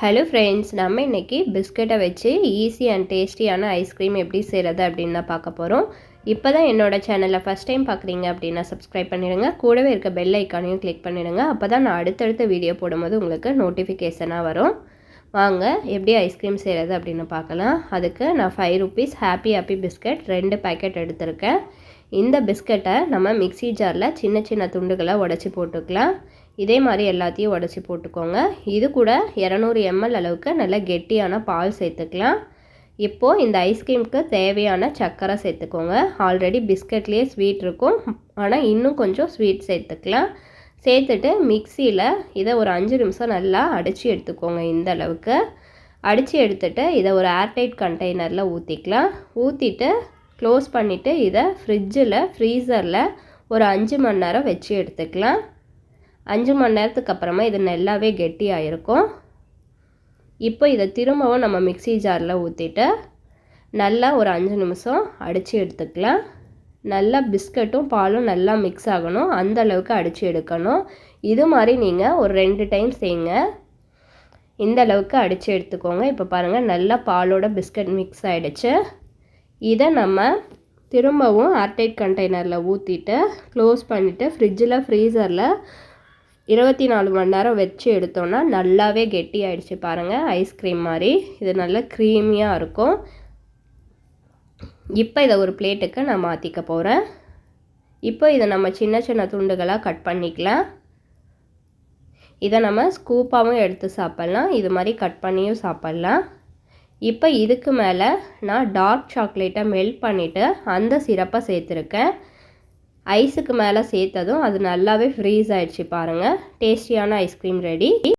Hello friends நம்ம இன்றைக்கி பிஸ்கெட்டை வச்சு ஈஸி அண்ட் டேஸ்டியான ஐஸ்கிரீம் எப்படி செய்கிறது அப்படின்னு தான் பார்க்க போகிறோம் இப்போ தான் என்னோடய சேனலை ஃபஸ்ட் டைம் பார்க்குறீங்க அப்படின்னா சப்ஸ்கிரைப் பண்ணிடுங்க. கூடவே இருக்க பெல் ஐக்கானையும் கிளிக் பண்ணிடுங்க. அப்போ தான் நான் அடுத்தடுத்த வீடியோ போடும்போது உங்களுக்கு நோட்டிஃபிகேஷனாக வரும். வாங்க எப்படி ஐஸ்கிரீம் செய்கிறது அப்படின்னு பார்க்கலாம். அதுக்கு நான் five rupees happy happy biscuit ரெண்டு பேக்கெட் எடுத்திருக்கேன். இந்த பிஸ்கெட்டை நம்ம மிக்சி ஜாரில் சின்ன சின்ன துண்டுகளை உடச்சி போட்டுக்கலாம். இதே மாதிரி எல்லாத்தையும் உடச்சி போட்டுக்கோங்க. இது கூட இரநூறு எம்எல் அளவுக்கு நல்ல கெட்டியான பால் சேர்த்துக்கலாம். இப்போது இந்த ஐஸ்கிரீமுக்கு தேவையான சர்க்கரை சேர்த்துக்கோங்க. ஆல்ரெடி பிஸ்கட்லேயே ஸ்வீட் இருக்கும். ஆனால் இன்னும் கொஞ்சம் ஸ்வீட் சேர்த்துக்கலாம். சேர்த்துட்டு மிக்சியில் இதை ஒரு அஞ்சு நிமிஷம் நல்லா அடித்து எடுத்துக்கோங்க இந்த அளவுக்கு. அடித்து எடுத்துட்டு இதை ஒரு ஏர்டைட் கண்டெய்னரில் ஊற்றிக்கலாம் ஊற்றிட்டு க்ளோஸ் பண்ணிவிட்டு இதை ஃப்ரிட்ஜில் ஃப்ரீசரில் ஒரு அஞ்சு மணி நேரம் வச்சு எடுத்துக்கலாம். அஞ்சு மணி நேரத்துக்கு அப்புறமா இது நல்லாவே கெட்டியாக இப்போ இதை திரும்பவும் நம்ம மிக்சி ஜாரில் ஊற்றிட்டு நல்லா ஒரு அஞ்சு நிமிஷம் அடித்து எடுத்துக்கலாம். நல்லா பிஸ்கட்டும் பாலும் நல்லா மிக்ஸ் ஆகணும். அந்த அளவுக்கு அடித்து எடுக்கணும். இது மாதிரி நீங்கள் ஒரு ரெண்டு டைம் செய்யுங்க. இந்த அளவுக்கு அடித்து எடுத்துக்கோங்க. இப்போ பாருங்கள் நல்லா பாலோட பிஸ்கட் மிக்ஸ் ஆகிடுச்சு இதை நம்ம திரும்பவும் ஏர்டைட் கண்டெய்னரில் ஊற்றிட்டு க்ளோஸ் பண்ணிவிட்டு ஃப்ரிட்ஜில் ஃப்ரீசரில் இருபத்தி நாலு மணி நேரம் வச்சு எடுத்தோன்னா நல்லாவே கெட்டி ஆயிடுச்சு பாருங்கள் ஐஸ்கிரீம் மாதிரி. இது நல்லா க்ரீமியாக இருக்கும். இப்போ இதை ஒரு பிளேட்டுக்கு நான் மாற்றிக்க போகிறேன் இப்போ இதை நம்ம சின்ன சின்ன துண்டுகளாக கட் பண்ணிக்கலாம். இதை நம்ம ஸ்கூப்பாகவும் எடுத்து சாப்பிட்லாம். இது மாதிரி கட் பண்ணியும் சாப்பிட்லாம். இப்போ இதுக்கு மேலே நான் டார்க் சாக்லேட்டை மெல்ட் பண்ணிவிட்டு அந்த சிரப்பை சேர்த்துருக்கேன். ஐஸுக்கு மேலே சேர்த்ததும் அது நல்லாவே ஃப்ரீஸ் ஆயிடுச்சு பாருங்கள் டேஸ்டியான ஐஸ்கிரீம் ரெடி